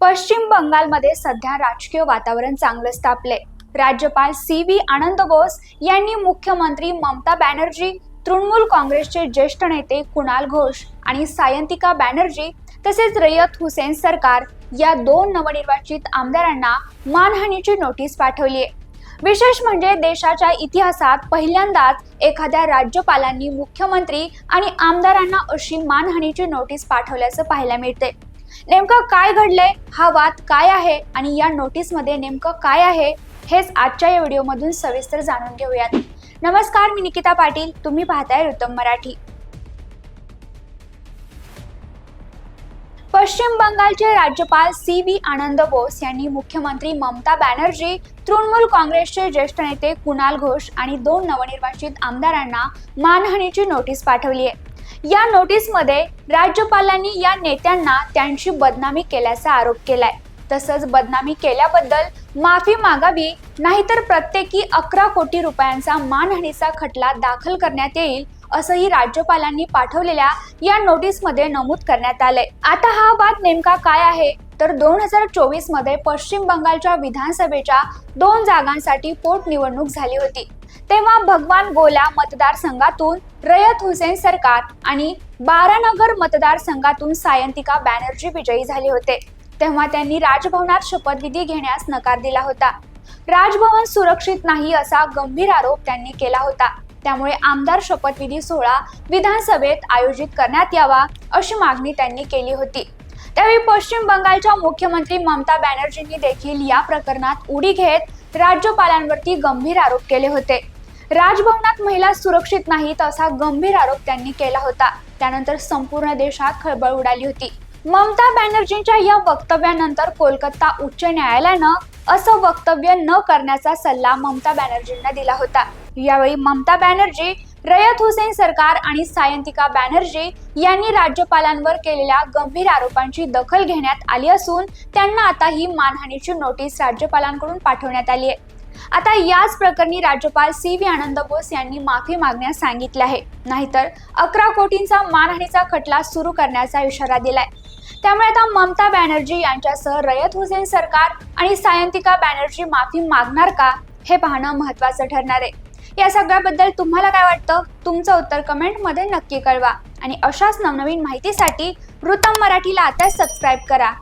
पश्चिम बंगालमध्ये सध्या राजकीय वातावरण चांगलंच तापले राज्यपाल सी व्ही आनंद बोस यांनी मुख्यमंत्री ममता बॅनर्जी तृणमूल काँग्रेसचे ज्येष्ठ नेते कुणाल घोष आणि सायंतिका बॅनर्जी तसेच रयत हुसेन सरकार या दोन नवनिर्वाचित आमदारांना मानहानीची नोटीस पाठवली आहे विशेष म्हणजे देशाच्या इतिहासात पहिल्यांदाच एखाद्या राज्यपालांनी मुख्यमंत्री आणि आमदारांना अशी मानहानीची नोटीस पाठवल्याचं पाहायला मिळते नेमकं काय घडलंय? हा वाद काय आहे? आणि या नोटीसमध्ये नेमकं काय आहे? हेच आजच्या या व्हिडिओमधून सविस्तर जाणून घेऊयात. नमस्कार मी निकिता पाटील. तुम्ही पाहताय रुतम मराठी. पश्चिम बंगालचे राज्यपाल सी व्ही आनंद बोस यांनी मुख्यमंत्री ममता बॅनर्जी तृणमूल काँग्रेसचे ज्येष्ठ नेते कुणाल घोष आणि दोन नवनिर्वाचित आमदारांना मानहानीची नोटीस पाठवली आहे. या नोटीसमध्ये राज्यपालांनी या नेत्यांना त्यांची बदनामी केल्याचा आरोप केलाय. तसंच बदनामी केल्याबद्दल माफी मागावी नाहीतर प्रत्येकी अकरा कोटी रुपयांचा मानहानीचा खटला दाखल करण्यात येईल असंही राज्यपालांनी पाठवलेल्या या नोटीसमध्ये नमूद करण्यात आलंय. आता हा वाद नेमका काय आहे? तर दोन हजार चोवीसमध्ये पश्चिम बंगालच्या विधानसभेच्या दोन जागांसाठी पोटनिवडणूक झाली होती. तेव्हा भगवान गोला मतदारसंघातून रयत हुसेन सरकार आणि बारानगर मतदारसंघातून सायंतिका बॅनर्जी विजयी झाले होते. तेव्हा त्यांनी राजभवनात शपथविधी घेण्यास नकार दिला होता. राजभवन सुरक्षित नाही असा गंभीर आरोप त्यांनी केला होता. त्यामुळे आमदार शपथविधी सोहळा विधानसभेत आयोजित करण्यात यावा अशी मागणी त्यांनी केली होती. त्यावेळी पश्चिम बंगालच्या मुख्यमंत्री ममता बॅनर्जींनी देखील या प्रकरणात उडी घेत राज्यपालांवरती गंभीर आरोप केले होते. राजभवनात महिला सुरक्षित नाहीत असा गंभीर आरोप त्यांनी केला होता. त्यानंतर संपूर्ण देशात खळबळ उडाली होती. ममता बॅनर्जींच्या या वक्तव्यानंतर कोलकाता उच्च न्यायालयानं असं वक्तव्य न करण्याचा सल्ला ममता बॅनर्जींना दिला होता. यावेळी ममता बॅनर्जी रयत हुसेन सरकार आणि सायंतिका बॅनर्जी यांनी राज्यपालांवर केलेल्या गंभीर आरोपांची दखल घेण्यात आली असून त्यांना आता ही मानहानीची नोटीस राज्यपालांकडून पाठवण्यात आली आहे. आता याच प्रकरणी राज्यपाल सी व्ही आनंद बोस यांनी माफी मागण्यास सांगितले आहे. नाहीतर अकरा कोटींचा मानहानीचा खटला सुरू करण्याचा इशारा दिलाय. त्यामुळे आता ममता बॅनर्जी यांच्यासह रयत हुसेन सरकार आणि सायंतिका बॅनर्जी माफी मागणार का हे पाहणं महत्वाचं ठरणार आहे. या सगळ्याबद्दल तुम्हाला काय वाटतं? तुमचं उत्तर कमेंटमध्ये नक्की कळवा. आणि अशाच नवनवीन माहितीसाठी वृत्तम मराठीला आता सबस्क्राईब करा.